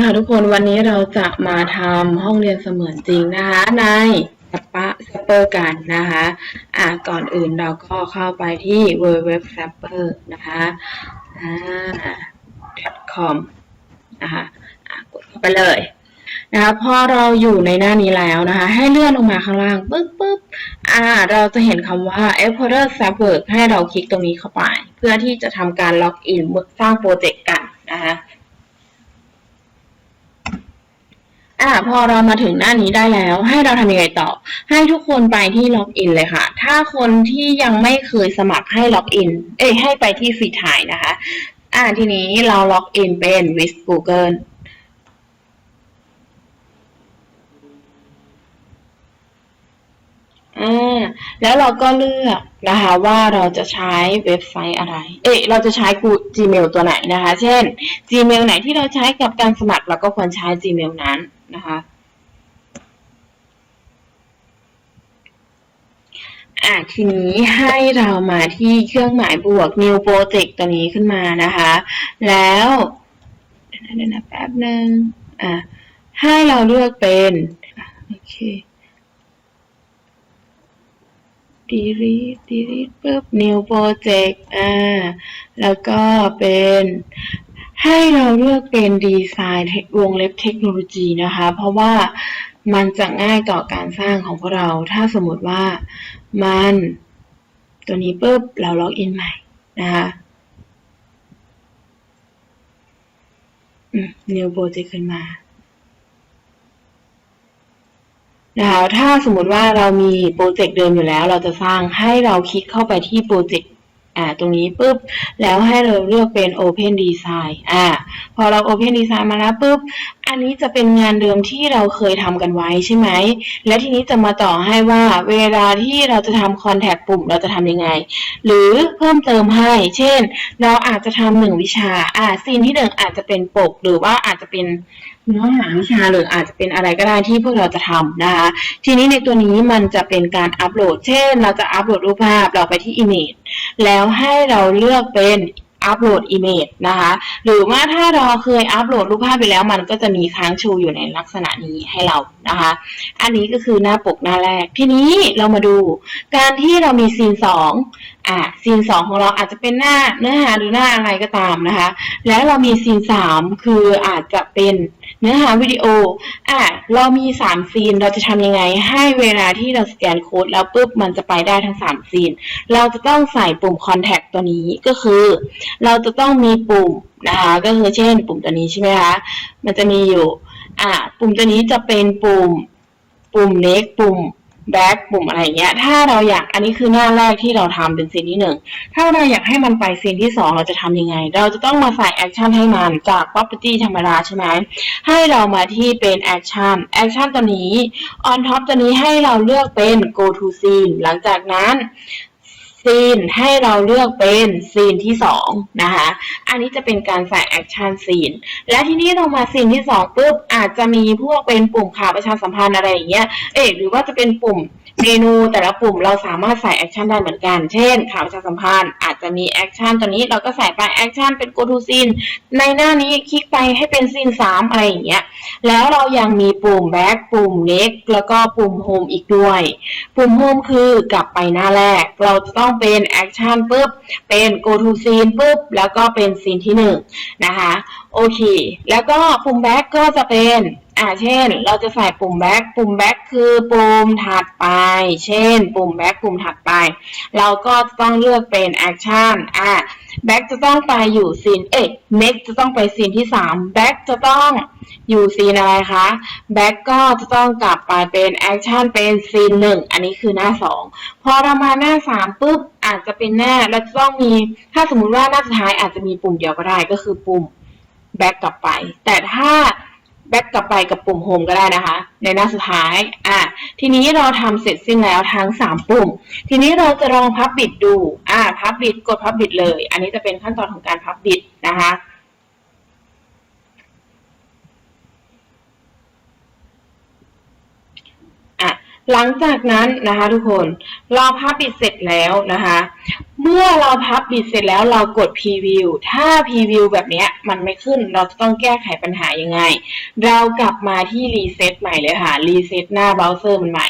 ค่ะทุกคนวันนี้เราจะมาทำห้องเรียนเสมือนจริงนะคะในสปะสเปอร์กันนะคะอะก่อนอื่นเราก็เข้าไปที่ w w w s a p p e r นะคะอ่า .com นะคะอะกดเข้าไปเลยนะคะพอเราอยู่ในหน้านี้แล้วนะคะ ให้เลื่อนลงมาข้างล่างปึ๊บปึ๊บอ่า เราจะเห็นคำว่า Explorer s u b w o r k ให้เราคลิกตรงนี้เข้าไป เพื่อที่จะทำการล็อกอินสร้างโปรเจกต์กันนะคะ อ่าพอเรามาถึงหน้านี้ได้แล้ว ให้เราทำยังไงต่อ ให้ทุกคนไปที่ล็อกอินเลยค่ะ ถ้าคนที่ยังไม่เคยสมัครให้ล็อกอิน เอ้ยให้ไปที่ฟรีถ่ายนะคะ อ่าทีนี้เราล็อกอินเป็น with Google อ่าแล้วเราก็เลือกนะคะว่าเราจะใช้เว็บไซต์อะไร เอ้ยเราจะใช้ Gmail ตัวไหนนะคะ เช่น Gmail ไหนที่เราใช้กับการสมัครเราก็ควรใช้ Gmail นั้น นะคะอะทีนี้ให้เรามาที่เครื่องหมายบวก new project ตัวนี้ขึ้นมานะคะ แล้วเดี๋ยวนะแป๊บหนึ่งอะให้เราเลือกเป็นโอเค delete delete ปุ๊บ new project อ่า แล้วก็เป็น ให้เราเลือกเป็นดีไซน์วงเล็บเทคโนโลยีนะคะ เพราะว่ามันจะง่ายต่อการสร้างของพวกเรา ถ้าสมมติว่ามันตัวนี้ปุ๊บเราล็อกอินใหม่นะคะ new project ขึ้นมานะคะถ้าสมมติว่าเรามีโปรเจกต์เดิมอยู่แล้ว เราจะสร้างให้เราคลิกเข้าไปที่โปรเจกต์ อ่าตรงนี้ปุ๊บแล้วให้เราเลือกเป็น Open Design อ่าพอเรา Open Design มาแล้วปุ๊บอันนี้จะเป็นงานเดิมที่เราเคยทำกันไว้ใช่ไหม และทีนี้จะมาต่อให้ว่าเวลาที่เราจะทำ Contact ปุ่มเราจะทำยังไง หรือเพิ่มเติมให้ เช่น เราอาจจะทำหนึ่งวิชาอ่าซีนที่หนึ่งอาจจะเป็นปกหรือว่าอาจจะเป็น เนื้อหาวิชาหรืออาจจะเป็นอะไรก็ได้ที่พวกเราจะทำนะคะ ทีนี้ในตัวนี้มันจะเป็นการอัปโหลด เช่น เราจะอัปโหลดรูปภาพเราไปที่ Image แล้วให้เราเลือกเป็นอัปโหลด Image นะคะ หรือว่าถ้าเราเคยอัปโหลดรูปภาพไปแล้ว มันก็จะมีค้างชูอยู่ในลักษณะนี้ให้เรานะคะ อันนี้ก็คือหน้าปกหน้าแรก ทีนี้เรามาดูการที่เรามีซีนสองอ่าซีนสองของเราอาจจะเป็นหน้าเนื้อหาหรือหน้าอะไรก็ตามนะคะ แล้วเรามีซีนสามคืออาจจะเป็นเนื้อหาวิดีโออะเรามีสามซีนเราจะทำยังไง ให้เวลาที่เราสแกนโค้ดแล้วปุ๊บมันจะไปได้ทั้งสามซีน เราจะต้องใส่ปุ่ม contact ตัวนี้ก็คือ เราจะต้องมีปุ่มนะคะก็คือเช่น ปุ่มตัวนี้ใช่ไหมคะมันจะมีอยู่อะปุ่มตัวนี้จะเป็นปุ่ม ปุ่ม next ปุ่ม แบ็กปุ่มอะไรเงี้ย ถ้าเราอยากอันนี้คือหน้าแรกที่เราทำเป็นซีนที่หนึ่งถ้าเราอยากให้มันไปซีนที่สองเราจะทำยังไง เราจะต้องมาใส่แอคชั่นให้มันจาก property ธรรมดาใช่ไหมให้เรามาที่เป็นแอคชั่นแอคชั่นตัวนี้ on top ตัวนี้ให้เราเลือกเป็น go to scene หลังจากนั้น ซีนให้เราเลือกเป็นซีนที่สองนะคะ อันนี้จะเป็นการใส่แอคชั่นซีน และที่นี้เรามาซีนที่สองปุ๊บอาจจะมีพวกเป็นปุ่มข่าวประชาสัมพันธ์อะไรอย่างเงี้ย เอ๊ะหรือว่าจะเป็นปุ่ม เมนูแต่ละปุ่มเราสามารถใส่แอคชั่นได้เหมือนกัน เช่น ข่าวประชาสัมพันธ์อาจจะมีแอคชั่นตัวนี้เราก็ใส่ไปแอคชั่นเป็น go to scene ในหน้านี้คลิกไปให้เป็นซีนสามอะไรอย่างเงี้ย แล้วเรายังมีปุ่ม back ปุ่ม next แล้วก็ปุ่ม home อีกด้วย ปุ่ม home คือกลับไปหน้าแรก เราจะต้องเป็น action ปุ๊บ เป็น go to scene ปุ๊บ แล้วก็เป็นซีนที่หนึ่งนะคะ โอเค แล้วก็ปุ่ม back ก็จะเป็น อ่า เช่น เราจะใส่ปุ่ม back ปุ่ม back คือปุ่มถัดไป เช่น ปุ่ม back ปุ่มถัดไป เราก็ต้องเลือกเป็น action อ่า back จะต้องไปอยู่ซีน เอ๊ะ next จะต้องไปซีนที่สาม back จะต้องอยู่ซีนอะไรคะ back ก็จะต้องกลับไปเป็น action เป็นซีนหนึ่งอันนี้คือหน้าสองพอเรามาหน้าสามปุ๊บ อาจจะเป็นหน้าแล้วจะต้องมี ถ้าสมมุติว่าหน้าสุดท้ายอาจจะมีปุ่มเดียวก็ได้ ก็คือปุ่ม back กลับไป แต่ถ้า back กลับไปกับปุ่ม home ก็ได้นะคะ ในหน้าสุดท้าย อะ ทีนี้เราทำเสร็จสิ้นแล้วทั้ง 3 ปุ่ม ทีนี้เราจะลองพับบิดดู อ่าพับบิดกดพับบิดเลย อันนี้จะเป็นขั้นตอนของการพับบิดนะคะอะหลังจากนั้นนะคะทุกคนเราพับบิดเสร็จแล้วนะคะ เมื่อเราพับบิดเสร็จแล้วเรากด preview ถ้า preview แบบนี้มันไม่ขึ้น เราจะต้องแก้ไขปัญหายังไง เรากลับมาที่ reset ใหม่เลยค่ะ reset หน้าเบราว์เซอร์มันใหม่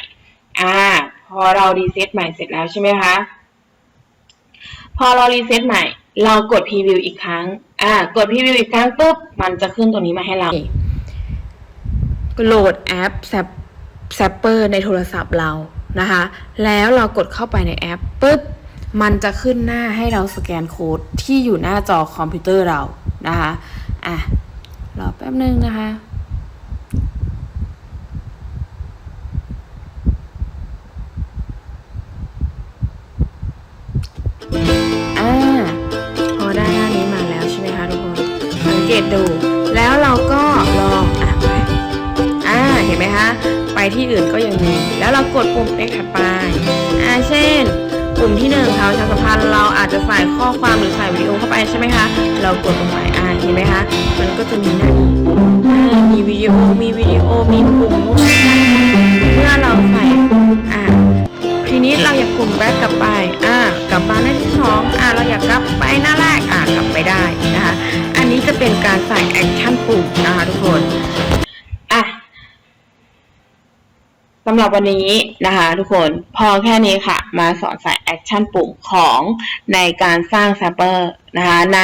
อ่า พอเรา reset ใหม่เสร็จแล้วใช่ไหมคะ พอเรา reset ใหม่ เรากด preview อีกครั้ง อ่า กด preview อีกครั้งปุ๊บ มันจะขึ้นตัวนี้มาให้เรา โหลดแอป Zap- Zapper ในโทรศัพท์เรานะคะ แล้วเรากดเข้าไปในแอปปุ๊บ มันจะขึ้นหน้าให้เราสแกนโค้ดที่อยู่หน้าจอคอมพิวเตอร์เรานะคะอะรอแป๊บนึงนะคะอ่าพอได้หน้านี้มาแล้วใช่ไหมคะทุกคนสังเกตดูแล้วเราก็ลองอะไปอ่าเห็นไหมคะ ไปที่อื่นก็ยังมี แล้วเรากดปุ่ม next ถัดไป อ่าเช่น ปุ่มที่หนึ่งค่ะประชาสัมพันธ์เราอาจจะใส่ข้อความหรือใส่วิดีโอเข้าไปใช่ไหมคะ เรากดลงไปอ่าเห็นไหมคะ มันก็จะมีหน้ามีวิดีโอ มีวิดีโอ มีปุ่มนู่นนี่นั่นเมื่อเราใส่อ่าทีนี้เราอยากกลุ่มแบ็กกลับไป อ่า กลับมาหน้าที่สองอ่าเราอยากกลับไปหน้าแรก อ่ากลับไปได้นะคะ อันนี้จะเป็นการใส่แอคชั่นำหรับวันนี้นะคะทุกคนพอแค่นี้ค่ะ มาสอนใส่แอคชั่นปุ่มของในการสร้างแซปเปอร์นะคะใน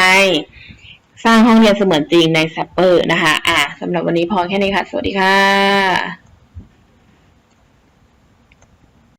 สร้างห้องเรียนเสมือนจริงในแซปเปอร์นะคะอะสำหรับวันนี้พอแค่นี้ค่ะ สวัสดีค่ะ